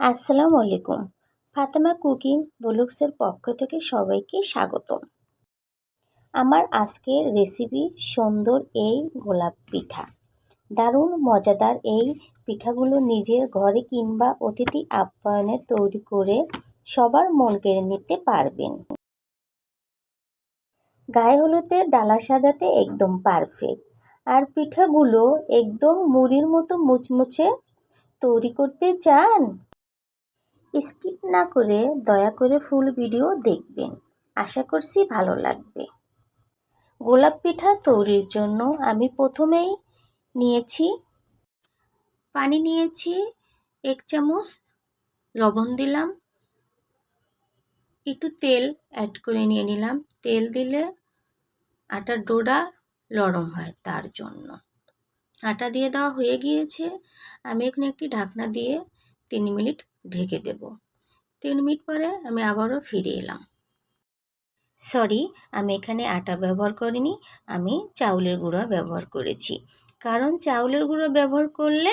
আসসালামু আলাইকুম ফাতেমা কুকিং ব্লগসের পক্ষ থেকে সবাইকে স্বাগতম। আমার আজকের রেসিপি সুন্দর এই গোলাপ পিঠা। দারুণ মজাদার এই পিঠাগুলো নিজের ঘরে কিংবা অতিথি আপ্যায়নে তৈরি করে সবার মন কেড়ে নিতে পারবেন। গায়ে হলুদের ডালা সাজাতে একদম পারফেক্ট আর পিঠাগুলো একদম মুড়ির মতো মুচমুচে তৈরি করতে চান? স্কিপ না করে দয়া করে ফুল ভিডিও দেখবেন। আশা করছি ভালো লাগবে। গোলাপ পিঠা তৈরির জন্য আমি প্রথমেই নিয়েছি, পানি নিয়েছি, এক চামচ লবণ দিলাম, একটু তেল অ্যাড করে নিয়ে নিলাম। তেল দিলে আটার ডোডা নরম হয় তার জন্য। আটা দিয়ে দেওয়া হয়ে গিয়েছে। আমি এখানে একটি ঢাকনা দিয়ে তিন মিনিট ঢেকে দেব। তিন মিনিট পরে আমি আবারও ফিরে এলাম। সরি, আমি এখানে আটা ব্যবহার করিনি, আমি চাউলের গুঁড়ো ব্যবহার করেছি। কারণ চাউলের গুঁড়ো ব্যবহার করলে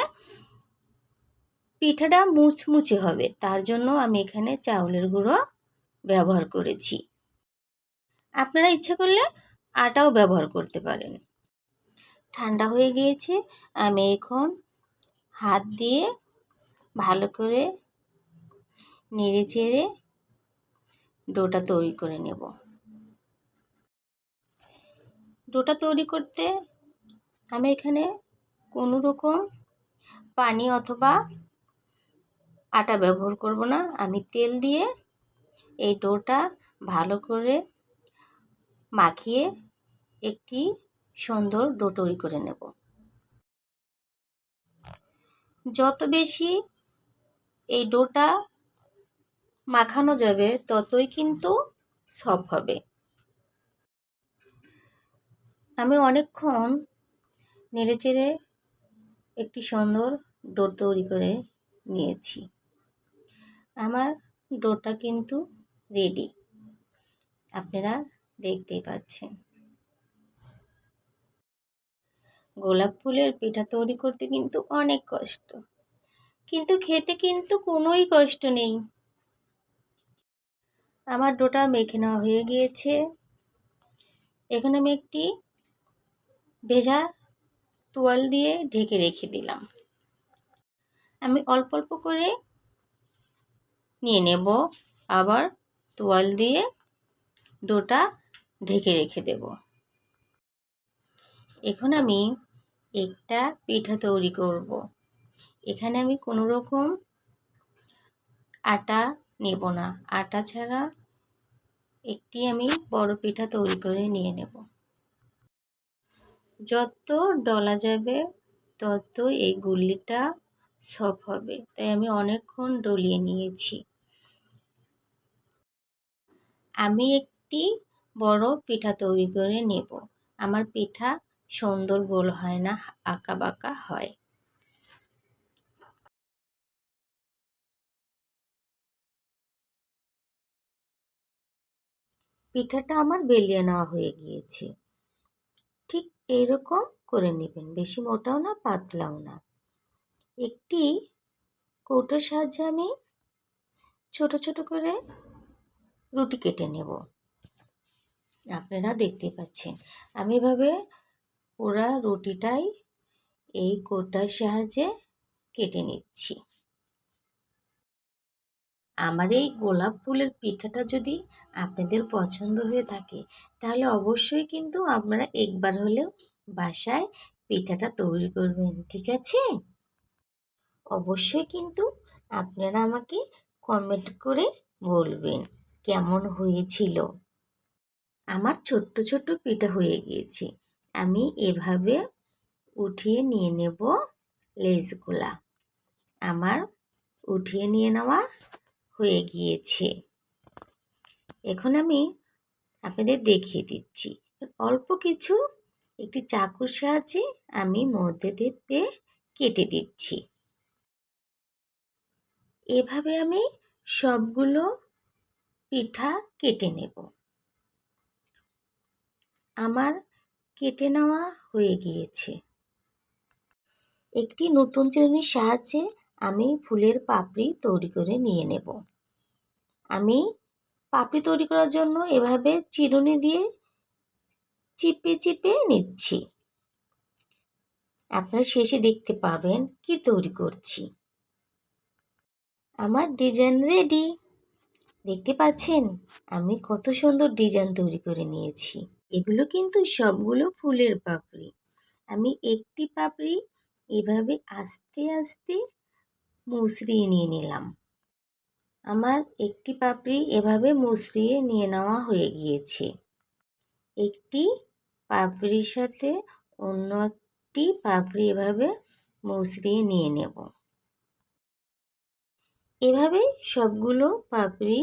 পিঠাটা মুচমুচে হবে, তার জন্য আমি এখানে চাউলের গুঁড়ো ব্যবহার করেছি। আপনারা ইচ্ছা করলে আটাও ব্যবহার করতে পারেন। ঠান্ডা হয়ে গিয়েছে, আমি এখন হাত দিয়ে ভালো করে নেড়ে চেড়ে ডোটা তৈরি করে নেব। ডোটা তৈরি করতে আমি এখানে কোনো রকম পানি অথবা আটা ব্যবহার করব না। আমি তেল দিয়ে এই ডোটা ভালো করে মাখিয়ে একটি সুন্দর ডো তৈরি করে নেব। যত বেশি এই ডোটা মাখানো যাবে, ততই কিন্তু সব হবে। আমি অনেকক্ষণ নেড়ে চেড়ে একটি সুন্দর ডোর তৈরি করে নিয়েছি। আমার ডোরটা কিন্তু রেডি। আপনারা দেখতেই পাচ্ছেন। গোলাপ ফুলের পিঠা তৈরি করতে কিন্তু অনেক কষ্ট। কিন্তু খেতে কিন্তু কোনোই কষ্ট নেই। আমার ডোটা মেখে নেওয়া হয়ে গিয়েছে। এখন আমি একটি ভেজা তোয়াল দিয়ে ঢেকে রেখে দিলাম। আমি অল্প অল্প করে নিয়ে নেব। আবার তোয়াল দিয়ে ডোটা ঢেকে রেখে দেব। এখন আমি একটা পিঠা তৈরি করব। এখানে আমি কোনো রকম আটা নেব না। আটা ছাড়া একটি আমি বড় পিঠা তৈরি করে নিয়ে নেব। যত ডলা যাবে, তত এই গুল্লিটা সফ হবে। তাই আমি অনেকক্ষণ ডলিয়ে নিয়েছি। আমি একটি বড় পিঠা তৈরি করে নেব। আমার পিঠা সুন্দর গোল হয় না, আঁকা বাঁকা হয়। পিঠাটা আমার বেলিয়ে নেওয়া হয়ে গিয়েছে। ঠিক এইরকম করে নেবেন, বেশি মোটাও না, পাতলাও না। একটি কৌটোর সাহায্যে আমি ছোট ছোট করে রুটি কেটে নেব। আপনারা দেখতে পাচ্ছেন, আমি এভাবে পুরা রুটিটাই এই কোটার সাহায্যে কেটে নিচ্ছি। আমার এই গোলাপ ফুলের পিঠাটা যদি আপনাদের পছন্দ হয়ে থাকে, তাহলে অবশ্যই কিন্তু আপনারা একবার হলেও বাসায় পিঠাটা তৈরি করবেন, ঠিক আছে? অবশ্যই কিন্তু আপনারা আমাকে কমেন্ট করে বলবেন কেমন হয়েছিল। আমার ছোট্ট ছোট্ট পিঠা হয়ে গিয়েছে। আমি এভাবে উঠিয়ে নিয়ে নেব লেজগুলা। আমার উঠিয়ে নিয়ে নেওয়া হয়ে গিয়েছে। এখন আমি আপনাদের দেখিয়ে দিচ্ছি। অল্প কিছু একটি চাকুর সাহায্যে আমি মধ্যে দিয়ে কেটে দিচ্ছি। এভাবে আমি সবগুলো পিঠা কেটে নেব। আমার কেটে নেওয়া হয়ে গিয়েছে। একটি নতুন চিরুনির সাহায্যে আমি ফুলের পাপড়ি তৈরি করে নিয়ে নেব। আমি পাপড়ি তৈরি করার জন্য এভাবে চিরুনি দিয়ে চিপে চিপে নিচ্ছি। আপনারা শেষে দেখতে পাবেন কি তৈরি করছি। আমার ডিজাইন রেডি। দেখতে পাচ্ছেন? আমি কত সুন্দর ডিজাইন তৈরি করে নিয়েছি। এগুলো কিন্তু সবগুলো ফুলের পাপড়ি। আমি একটি পাপড়ি এভাবে আস্তে আস্তে মুসরিয়ে নিয়ে নিলাম। আমার একটি পাপড়ি এভাবে মুসরিয়ে নিয়ে নেওয়া হয়ে গিয়েছে। একটি পাপড়ির সাথে অন্য একটি পাপড়ি এভাবে মুসরিয়ে নিয়ে নেব। এভাবে সবগুলো পাপড়ি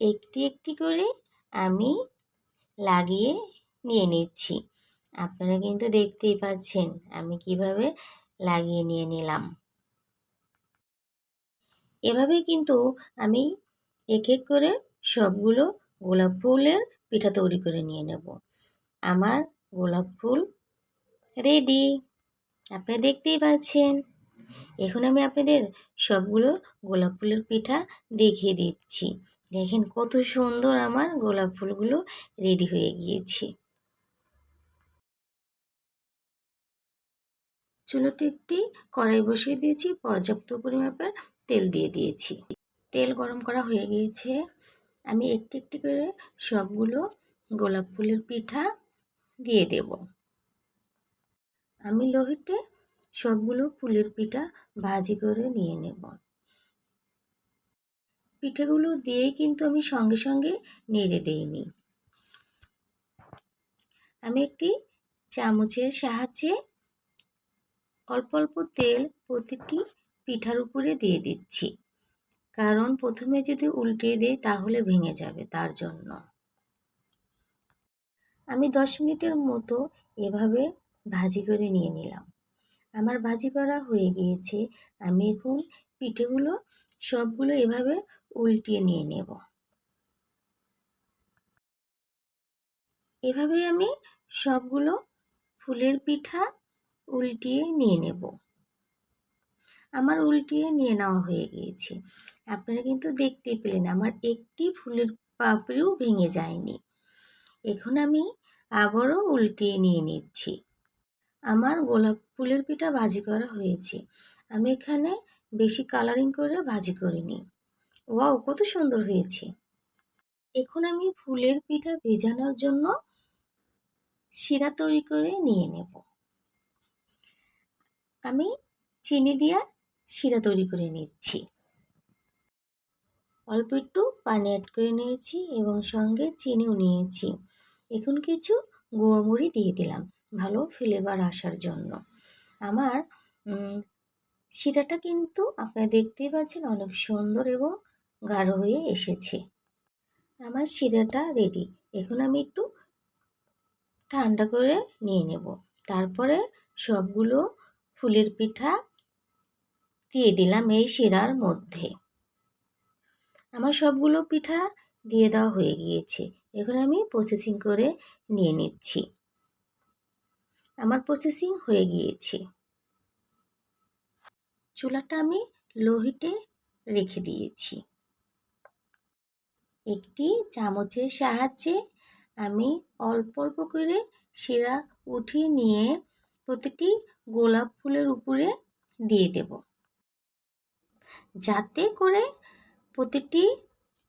একটি একটি করে আমি লাগিয়ে নিয়ে নিচ্ছি। আপনারা কিন্তু দেখতেই পাচ্ছেন আমি কীভাবে লাগিয়ে নিয়ে নিলাম। এভাবে কিন্তু আমি এক এক করে সবগুলো গোলাপ ফুলের পিঠা তৈরি করে নিয়ে নেব। আমার গোলাপ ফুল রেডি আপনি দেখতেই পাচ্ছেন। এখন আমি আপনাদের সবগুলো গোলাপ ফুলের পিঠা দেখিয়ে দিচ্ছি। দেখেন কত সুন্দর আমার গোলাপ ফুলগুলো রেডি হয়ে গিয়েছে। চুলোটি একটি কড়াই বসিয়ে দিয়েছি। পর্যাপ্ত পরিমাপের তেল দিয়ে দিয়েছি। তেল গরম করা হয়ে গিয়েছে। আমি একটি একটি করে সবগুলো গোলাপ ফুলের পিঠা দিয়ে দেব। আমি লোহিতে সবগুলো ফুলের পিঠা ভাজি করে নিয়ে নেব। পিঠেগুলো দিয়েই কিন্তু আমি সঙ্গে সঙ্গে নেড়ে দিইনি। আমি একটি চামচের সাহায্যে অল্প অল্প তেল প্রতিটি পিঠার উপরে দিয়ে দিচ্ছি। কারণ প্রথমে যদি উল্টে দিই তাহলে ভেঙে যাবে তার জন্য। আমি দশ মিনিটের মতো এভাবে ভাজি করে নিয়ে নিলাম। আমার ভাজি করা হয়ে গিয়েছে। আমি এখন পিঠেগুলো সবগুলো এভাবে উল্টিয়ে নিয়ে নেব। এভাবে আমি সবগুলো ফুলের পিঠা উল্টিয়ে নিয়ে নেব। আমার উল্টিয়ে নিয়ে নেওয়া হয়ে গিয়েছে। আপনারা কিন্তু দেখতে পেলেন, আমার একটি ফুলের পাপড়িও ভেঙে যায়নি। এখন আমি আবারও উল্টিয়ে নিয়ে নিচ্ছি। আমার গোলাপ ফুলের পিঠা ভাজি করা হয়েছে। আমি এখানে বেশি কালারিং করে ভাজি করিনি। ওয়াও, কত সুন্দর হয়েছে। এখন আমি ফুলের পিঠা ভেজানোর জন্য শিরা তৈরি করে নিয়ে নেব। আমি চিনি দিয়া শিরা তৈরি করে নিচ্ছি। অল্প একটু পানি অ্যাড করে নিয়েছি এবং সঙ্গে চিনিও নিয়েছি। এখন কিছু গুঁড়ি দিয়ে দিলাম ভালো ফ্লেভার আসার জন্য। আমার শিরাটা কিন্তু আপনারা দেখতেই পাচ্ছেন অনেক সুন্দর এবং গাঢ় হয়ে এসেছে। আমার শিরাটা রেডি এখন আমি একটু ঠান্ডা করে নিয়ে নেব। তারপরে সবগুলো ফুলের পিঠা দিয়ে দিলাম এই শিরার মধ্যে। আমার সবগুলো পিঠা দিয়ে দেওয়া হয়ে গিয়েছে। এখন আমি প্রসেসিং করে নিয়ে নিচ্ছি। আমার প্রসেসিং হয়ে গিয়েছে। চুলাটা আমি লোহিটে রেখে দিয়েছি। একটি চামচের সাহায্যে আমি অল্প অল্প করে শিরা উঠিয়ে নিয়ে প্রতিটি গোলাপ ফুলের উপরে দিয়ে দেব। যাতে করে প্রতিটি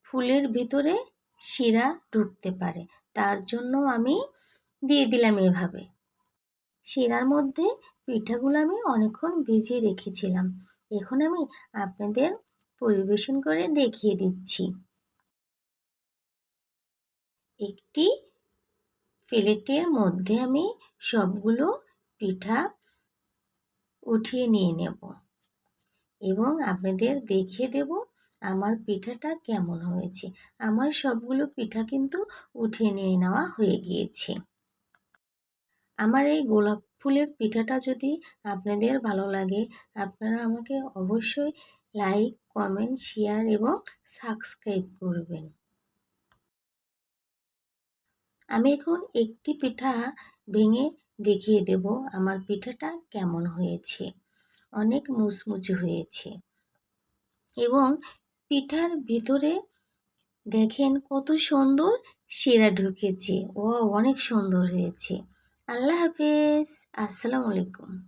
ফুলের ভিতরে শিরা ঢুকতে পারে। তার জন্য আমি দিয়ে দিলাম এভাবে। শিরার মধ্যে পিঠাগুলো আমি অনেকক্ষণ ভিজিয়ে রেখেছিলাম। এখন আমি আপনাদের পরিবেশন করে দেখিয়ে দিচ্ছি। একটি প্লেটের মধ্যে আমি সবগুলো পিঠা উঠিয়ে নিয়ে নেব। এবং আপনাদের দেখিয়ে দেব আমার পিঠাটা কেমন হয়েছে। আমার সবগুলো পিঠা কিন্তু উঠিয়ে নিয়ে নেওয়া হয়ে গিয়েছে। আমার এই গোলাপ ফুলের পিঠাটা যদি আপনাদের ভালো লাগে, আপনারা আমাকে অবশ্যই লাইক, কমেন্ট, শেয়ার এবং সাবস্ক্রাইব করবেন। আমি এখন একটি পিঠা ভেঙে দেখিয়ে দেব আমার পিঠাটা কেমন হয়েছে। অনেক মুচমুচে হয়েছে। এবং পিঠার ভিতরে দেখেন কত সুন্দর শিরা ঢুকেছে। ও অনেক সুন্দর হয়েছে। আল্লাহ হাফেজ। আসসালামু আলাইকুম।